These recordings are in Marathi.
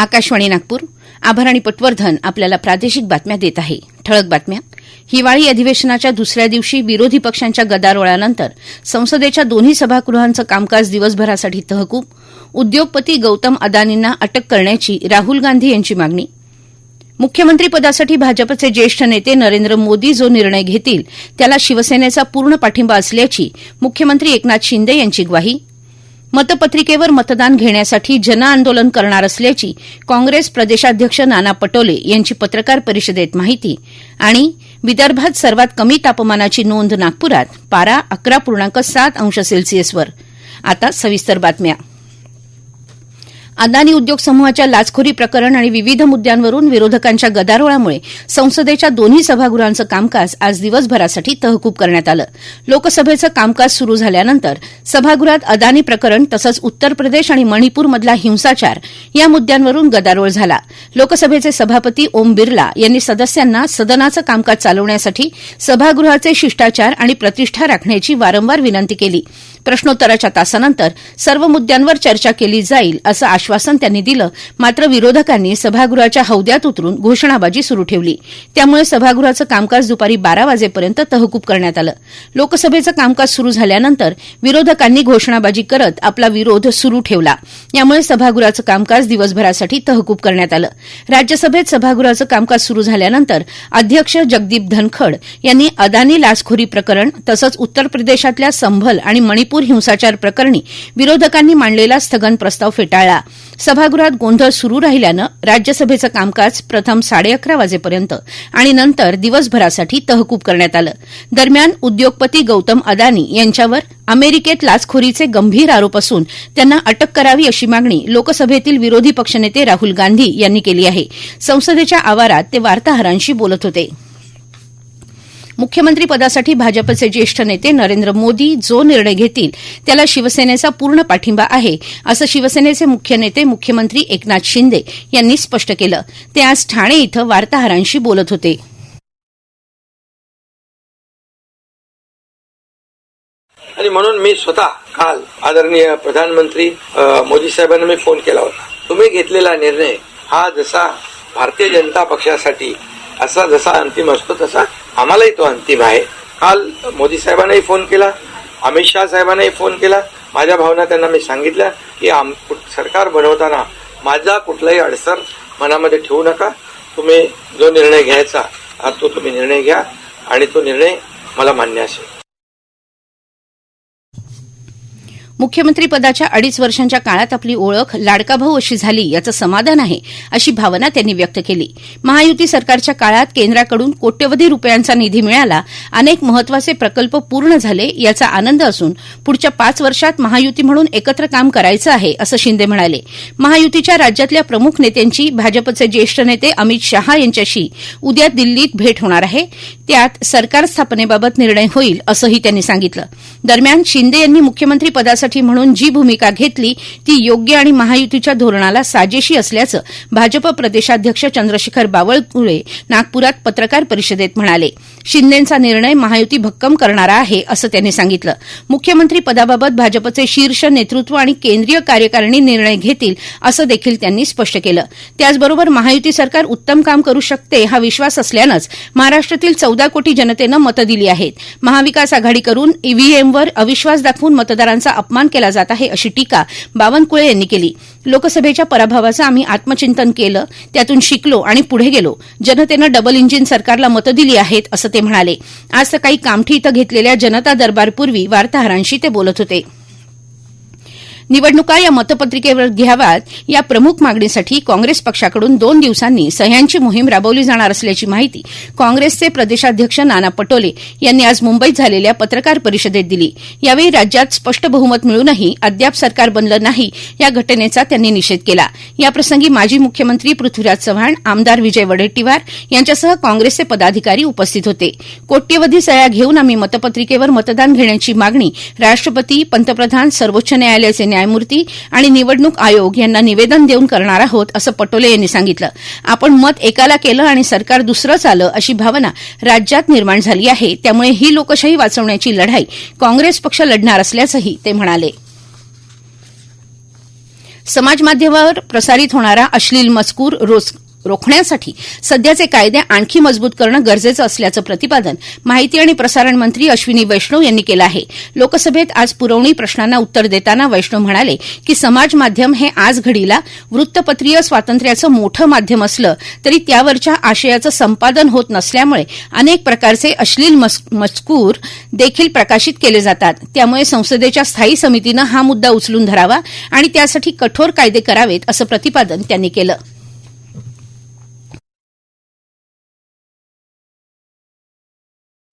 आकाशवाणी नागपूर. आभाराणी पटवर्धन आपल्याला प्रादेशिक बातम्या देत आहे. ठळक बातम्या. हिवाळी अधिवेशनाच्या दुसऱ्या दिवशी विरोधी पक्षांच्या गदारोळानंतर संसदेच्या दोन्ही सभागृहांचं कामकाज दिवसभरासाठी तहकूब. उद्योगपती गौतम अदानींना अटक करण्याची राहुल गांधी यांची मागणी. मुख्यमंत्रीपदासाठी भाजपचे ज्येष्ठ नेते नरेंद्र मोदी जो निर्णय घेतील त्याला शिवसेनेचा पूर्ण पाठिंबा असल्याची मुख्यमंत्री एकनाथ शिंदे यांची ग्वाही. मतपत्रिकेवर मतदान घेण्यासाठी जनआंदोलन करणार असल्याची काँग्रेस प्रदेशाध्यक्ष नाना पटोले यांची पत्रकार परिषदेत माहिती आणि विदर्भात सर्वात कमी तापमानाची नोंद नागपुरात पारा अकरा पूर्णांक सात अंश सेल्सिअसवर. आता सविस्तर बातम्या. अदानी उद्योग समूहाच्या लाचखोरी प्रकरण आणि विविध मुद्द्यांवरून विरोधकांच्या गदारोळामुळे संसदेच्या दोन्ही सभागृहांचं कामकाज आज दिवसभरासाठी तहकूब करण्यात आलं. लोकसभेचं कामकाज सुरू झाल्यानंतर सभागृहात अदानी प्रकरण तसंच उत्तर प्रदेश आणि मणिपूरमधला हिंसाचार या मुद्द्यांवरून गदारोळ झाला. लोकसभेचे सभापती ओम बिर्ला यांनी सदस्यांना सदनाचं कामकाज चालवण्यासाठी सभागृहाचे शिष्टाचार आणि प्रतिष्ठा राखण्याची वारंवार विनंती केली. प्रश्नोत्तराच्या तासानंतर सर्व मुद्द्यांवर चर्चा केली जाईल असं आश्वासन त्यांनी दिलं. मात्र विरोधकांनी सभागृहाच्या हौद्यात उतरून घोषणाबाजी सुरू ठेवली. त्यामुळे सभागृहाचं कामकाज दुपारी बारा वाजेपर्यंत तहकूब करण्यात आलं. लोकसभेचं कामकाज सुरू झाल्यानंतर विरोधकांनी घोषणाबाजी करत आपला विरोध सुरू ठेवला. यामुळे सभागृहाचं कामकाज दिवसभरासाठी तहकूब करण्यात आलं. राज्यसभेत सभागृहाचं कामकाज सुरू झाल्यानंतर अध्यक्ष जगदीप धनखड यांनी अदानी लाचखोरी प्रकरण तसंच उत्तर प्रदेशातल्या संभल आणि मणिपूर हिंसाचार प्रकरणी विरोधकांनी मांडलेला स्थगन प्रस्ताव फेटाळला. सभागृहात गोंधळ सुरू राहिल्यानं राज्यसभेचं कामकाज प्रथम साडेअकरा वाजेपर्यंत आणि नंतर दिवसभरासाठी तहकूब करण्यात आलं. दरम्यान उद्योगपती गौतम अदानी यांच्यावर अमेरिकेत लाचखोरीचे गंभीर आरोप असून त्यांना अटक करावी अशी मागणी लोकसभेतील विरोधी पक्षनेते राहुल गांधी यांनी केली आहे. संसदेच्या आवारात ते वार्ताहरांशी बोलत होते. मुख्यमंत्री पदासाठी भाजपचे ज्येष्ठ नेते नरेंद्र मोदी जो निर्णय घेतील त्याला शिवसेनेचा पूर्ण पाठिंबा आहे असं शिवसेनेचे मुख्य नेते मुख्यमंत्री एकनाथ शिंदे यांनी स्पष्ट केलं. ते आज ठाणे इथं वार्ताहरांशी बोलत होते. आणि म्हणून मी स्वतः काल आदरणीय प्रधानमंत्री मोदी साहेबांना मी फोन केला होता. तुम्ही घेतलेला निर्णय हा जसा भारतीय जनता पक्षासाठी असा जसा अंतिम असतो तसा आम्हालाही तो अंतिम आहे. काल मोदी साहेबांनाही फोन केला अमित शहा साहेबांनाही फोन केला. माझ्या भावना त्यांना मी सांगितल्या की आम कुठ- सरकार बनवताना माझा कुठलाही अडसर मनामध्ये ठेवू नका. तुम्ही जो निर्णय घ्यायचा तो तुम्ही निर्णय घ्या आणि तो निर्णय मला मान्य असेल. मुख्यमंत्रीपदाच्या अडीच वर्षांच्या काळात आपली ओळख लाडका भाऊ अशी झाली याचं समाधान आहे अशी भावना त्यांनी व्यक्त केली. महायुती सरकारच्या काळात केंद्राकडून कोट्यवधी रुपयांचा निधी मिळाला अनेक महत्त्वाचे प्रकल्प पूर्ण झाले याचा आनंद असून पुढच्या पाच वर्षात महायुती म्हणून एकत्र काम करायचं आहे असं शिंदे म्हणाले. महायुतीच्या राज्यातल्या प्रमुख नेत्यांची भाजपचे ज्येष्ठ नेते अमित शहा यांच्याशी उद्या दिल्लीत भेट होणार आहे. त्यात सरकार स्थापनेबाबत निर्णय होईल असंही त्यांनी सांगितलं. दरम्यान शिंदे यांनी मुख्यमंत्री करण्यासाठी म्हणून जी भूमिका घेतली ती योग्य आणि महायुतीच्या धोरणाला साजेशी असल्याचं भाजप प्रदेशाध्यक्ष चंद्रशेखर बावळकुळे नागपुरात पत्रकार परिषदेत म्हणाले. शिंदेचा निर्णय महायुती भक्कम करणारा आहे असं त्यांनी सांगितलं. मुख्यमंत्री पदाबाबत भाजपचे शीर्ष नेतृत्व आणि केंद्रीय कार्यकारिणी निर्णय घेतील असं देखील त्यांनी स्पष्ट केलं. त्याचबरोबर महायुती सरकार उत्तम काम करू शकते हा विश्वास असल्यानंच महाराष्ट्रातील चौदा कोटी जनतेनं मतं दिली आहेत. महाविकास आघाडी करून ईव्हीएमवर अविश्वास दाखवून मतदारांचा अपमान केला जात आहे अशी टीका बावनकुळे यांनी केली. लोकसभेच्या पराभवाचं आम्ही आत्मचिंतन केलं त्यातून शिकलो आणि पुढे गेलो. जनतेनं डबल इंजिन सरकारला मतं दिली आहेत असं ते म्हणाले. आज सकाळी कामठी इथं घेतलेल्या जनता दरबारपूर्वी वार्ताहरांशी ते बोलत होते. निवडणुका या मतपत्रिकेवर घ्याव्यात या प्रमुख मागणीसाठी काँग्रेस पक्षाकडून दोन दिवसांनी सह्यांची मोहीम राबवली जाणार असल्याची माहिती काँग्रेसचे प्रदेशाध्यक्ष नाना पटोले यांनी आज मुंबईत झालेल्या पत्रकार परिषदेत दिली. यावेळी राज्यात स्पष्ट बहुमत मिळूनही अद्याप सरकार बनलं नाही या घटनेचा त्यांनी निषेध केला. याप्रसंगी माजी मुख्यमंत्री पृथ्वीराज चव्हाण आमदार विजय वडेट्टीवार यांच्यासह काँग्रेसचे पदाधिकारी उपस्थित होते. कोट्यवधी सह्या घेऊन आम्ही मतपत्रिकेवर मतदान घेण्याची मागणी राष्ट्रपती पंतप्रधान सर्वोच्च न्यायालयाचे न्यायमूर्ती आणि निवडणूक आयोग यांना निवेदन देऊन करणार आहोत असं पटोले यांनी सांगितलं. आपण मत एकाला केलं आणि सरकार दुसरंच आलं अशी भावना राज्यात निर्माण झाली आहे. त्यामुळे ही लोकशाही वाचवण्याची लढाई काँग्रेस पक्ष लढणार असल्याचंही ते म्हणाले. समाजमाध्यमावर प्रसारित होणारा अश्लील मजकूर रोज रोखण्यासाठी सध्याचे कायदे आणखी मजबूत करणं गरजेचं असल्याचं प्रतिपादन माहिती आणि प्रसारण मंत्री अश्विनी वैष्णव यांनी केलं आहे. लोकसभेत आज पुरवणी प्रश्नांना उत्तर देताना वैष्णव म्हणाले की समाज माध्यम हे आज घडीला वृत्तपत्रीय स्वातंत्र्याचं मोठं माध्यम असलं तरी त्यावरच्या आशयाचं संपादन होत नसल्यामुळे अनेक प्रकारचे अश्लील मजकूर देखील प्रकाशित केले जातात. त्यामुळे संसदेच्या स्थायी समितीनं हा मुद्दा उचलून धरावा आणि त्यासाठी कठोर कायदे करावेत असं प्रतिपादन त्यांनी केलं.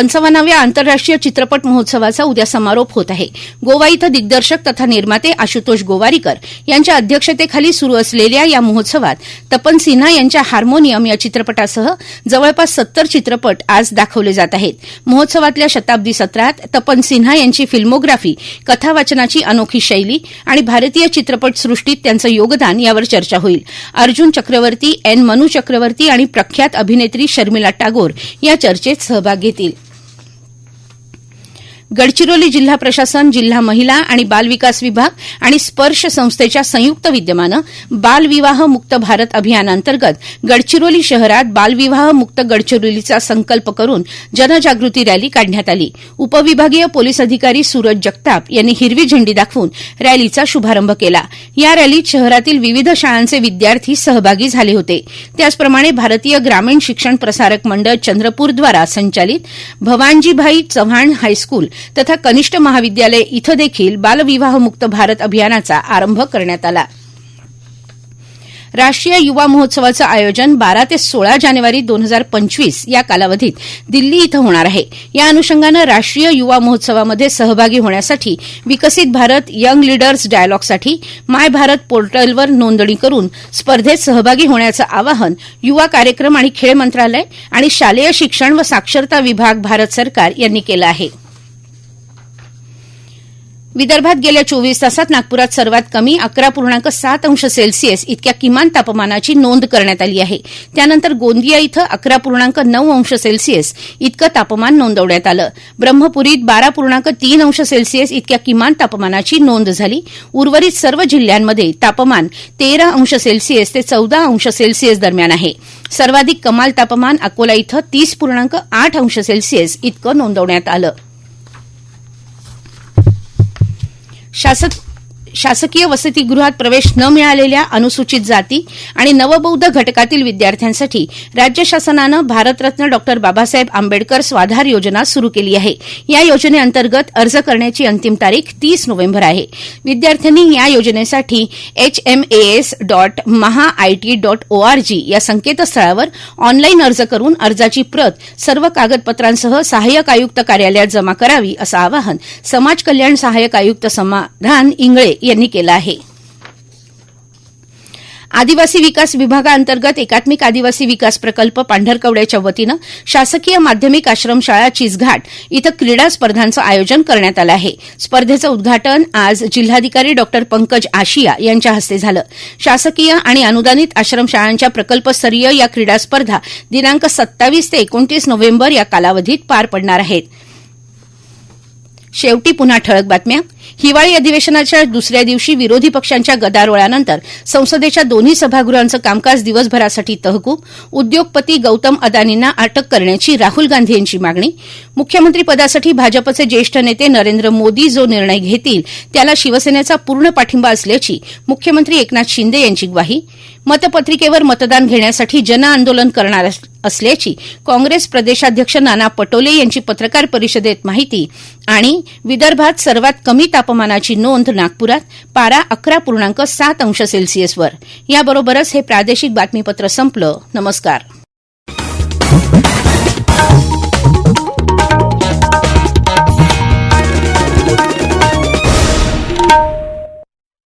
पंचावन्नाव्या आंतरराष्ट्रीय चित्रपट महोत्सवाचा उद्या समारोप होत आहे. गोवा इथं दिग्दर्शक तथा निर्माते आशुतोष गोवारीकर यांच्या अध्यक्षतेखाली सुरू असलेल्या या महोत्सवात तपन सिन्हा यांच्या हार्मोनियम या चित्रपटासह जवळपास सत्तर चित्रपट आज दाखवले जात आहेत. महोत्सवातल्या शताब्दी सत्रात तपन सिन्हा यांची फिल्मोग्राफी कथावाचनाची अनोखी शैली आणि भारतीय चित्रपट सृष्टीत त्यांचं योगदान यावर चर्चा होईल. अर्जुन चक्रवर्ती एन मनू चक्रवर्ती आणि प्रख्यात अभिनेत्री शर्मिला टागोर या चर्चेत सहभाग घेतील. गडचिरोली जिल्हा प्रशासन जिल्हा महिला आणि बालविकास विभाग आणि स्पर्श संस्थेच्या संयुक्त विद्यमानं बालविवाह मुक्त भारत अभियानांतर्गत गडचिरोली शहरात बालविवाह मुक्त गडचिरोलीचा संकल्प करून जनजागृती रॅली काढण्यात आली. उपविभागीय पोलीस अधिकारी सूरज जगताप यांनी हिरवी झेंडी दाखवून रॅलीचा शुभारंभ केला. या रॅलीत शहरातील विविध शाळांचे विद्यार्थी सहभागी झाले होते. त्याचप्रमाणे भारतीय ग्रामीण शिक्षण प्रसारक मंडळ चंद्रपूरद्वारा संचालित भवानजीभाई चव्हाण हायस्कूल तथा कनिष्ठ महाविद्यालय इथं देखील बालविवाहमुक्त भारत अभियानाचा आरंभ करण्यात आला. राष्ट्रीय युवा महोत्सवाचं आयोजन बारा ते सोळा जानेवारी दोन हजार पंचवीस या कालावधीत दिल्ली इथं होणार आहे. या अनुषंगानं राष्ट्रीय युवा महोत्सवामध्ये सहभागी होण्यासाठी विकसित भारत यंग लीडर्स डायलॉगसाठी माय भारत पोर्टलवर नोंदणी करून स्पर्धेत सहभागी होण्याचं आवाहन युवा कार्यक्रम आणि खेळ मंत्रालय आणि शालेय शिक्षण व साक्षरता विभाग भारत सरकार यांनी केलं आहे. विदर्भात गेल्या चोवीस तासात नागपुरात सर्वात कमी अकरा पूर्णांक सात अंश सेल्सिअस इतक्या किमान तापमानाची नोंद करण्यात आली आहे. त्यानंतर गोंदिया इथं अकरा पूर्णांक नऊ अंश सेल्सिअस इतकं तापमान नोंदवण्यात आलं. ब्रह्मपुरीत बारा पूर्णांक तीन अंश सेल्सिअस इतक्या किमान तापमानाची नोंद झाली. उर्वरित सर्व जिल्ह्यांमध्ये तापमान तेरा अंश सेल्सिअस ते चौदा अंश सेल्सिअस दरम्यान आहे. सर्वाधिक कमाल तापमान अकोला इथं तीस पूर्णांक आठ अंश सेल्सिअस इतकं नोंदवण्यात आलं. शासक शासकीय वसतिगृहात प्रवेश न मिळालेल्या अनुसूचित जाती आणि नवबौद्ध घटकातील विद्यार्थ्यांसाठी राज्य शासनानं भारतरत्न डॉक्टर बाबासाहेब आंबेडकर स्वाधार योजना सुरू केली आहे. या योजनेअंतर्गत अर्ज करण्याची अंतिम तारीख तीस नोव्हेंबर आहे. विद्यार्थ्यांनी या योजनेसाठी H M A S dot Maha I T dot O R G या संकेतस्थळावर ऑनलाईन अर्ज करून अर्जाची प्रत सर्व कागदपत्रांसह सहाय्यक आयुक्त कार्यालयात जमा करावी असं आवाहन समाज कल्याण सहाय्यक आयुक्त समाधान इंगळे यांनी केलं आहे. आदिवासी विकास विभागाअंतर्गत एकात्मिक आदिवासी विकास प्रकल्प पांढरकवड्याच्या वतीनं शासकीय माध्यमिक आश्रमशाळा चिजघाट इथं क्रीडा स्पर्धांचं आयोजन करण्यात आलं आहे. स्पर्धेचं उद्घाटन आज जिल्हाधिकारी डॉ. पंकज आशिया यांच्या हस्ते झालं. शासकीय आणि अनुदानित आश्रमशाळांच्या प्रकल्पस्तरीय या क्रीडा स्पर्धा दिनांक सत्तावीस ते एकोणतीस नोव्हेंबर या कालावधीत पार पडणार आहेत. हिवाळी अधिवेशनाच्या दुसऱ्या दिवशी विरोधी पक्षांच्या गदारोळानंतर संसदेच्या दोन्ही सभागृहांचं कामकाज दिवसभरासाठी तहकूब उद्योगपती गौतम अदानींना अटक करण्याची राहुल गांधी यांची मागणी मुख्यमंत्री पदासाठी भाजपचे ज्येष्ठ नेते नरेंद्र मोदी जो निर्णय घेतील त्याला शिवसेनेचा पूर्ण पाठिंबा असल्याची मुख्यमंत्री एकनाथ शिंदे यांची ग्वाही मतपत्रिकेवर मतदान घेण्यासाठी जनआंदोलन करणार असल्याची काँग्रेस प्रदेशाध्यक्ष नाना पटोले यांची पत्रकार परिषदेत माहिती आणि विदर्भात सर्वात कमी तापमानाची नोंद नागपुरात पारा अकरा पूर्णांक सात अंश सेल्सिअसवर. याबरोबरच हे प्रादेशिक बातमीपत्र संपलं. नमस्कार.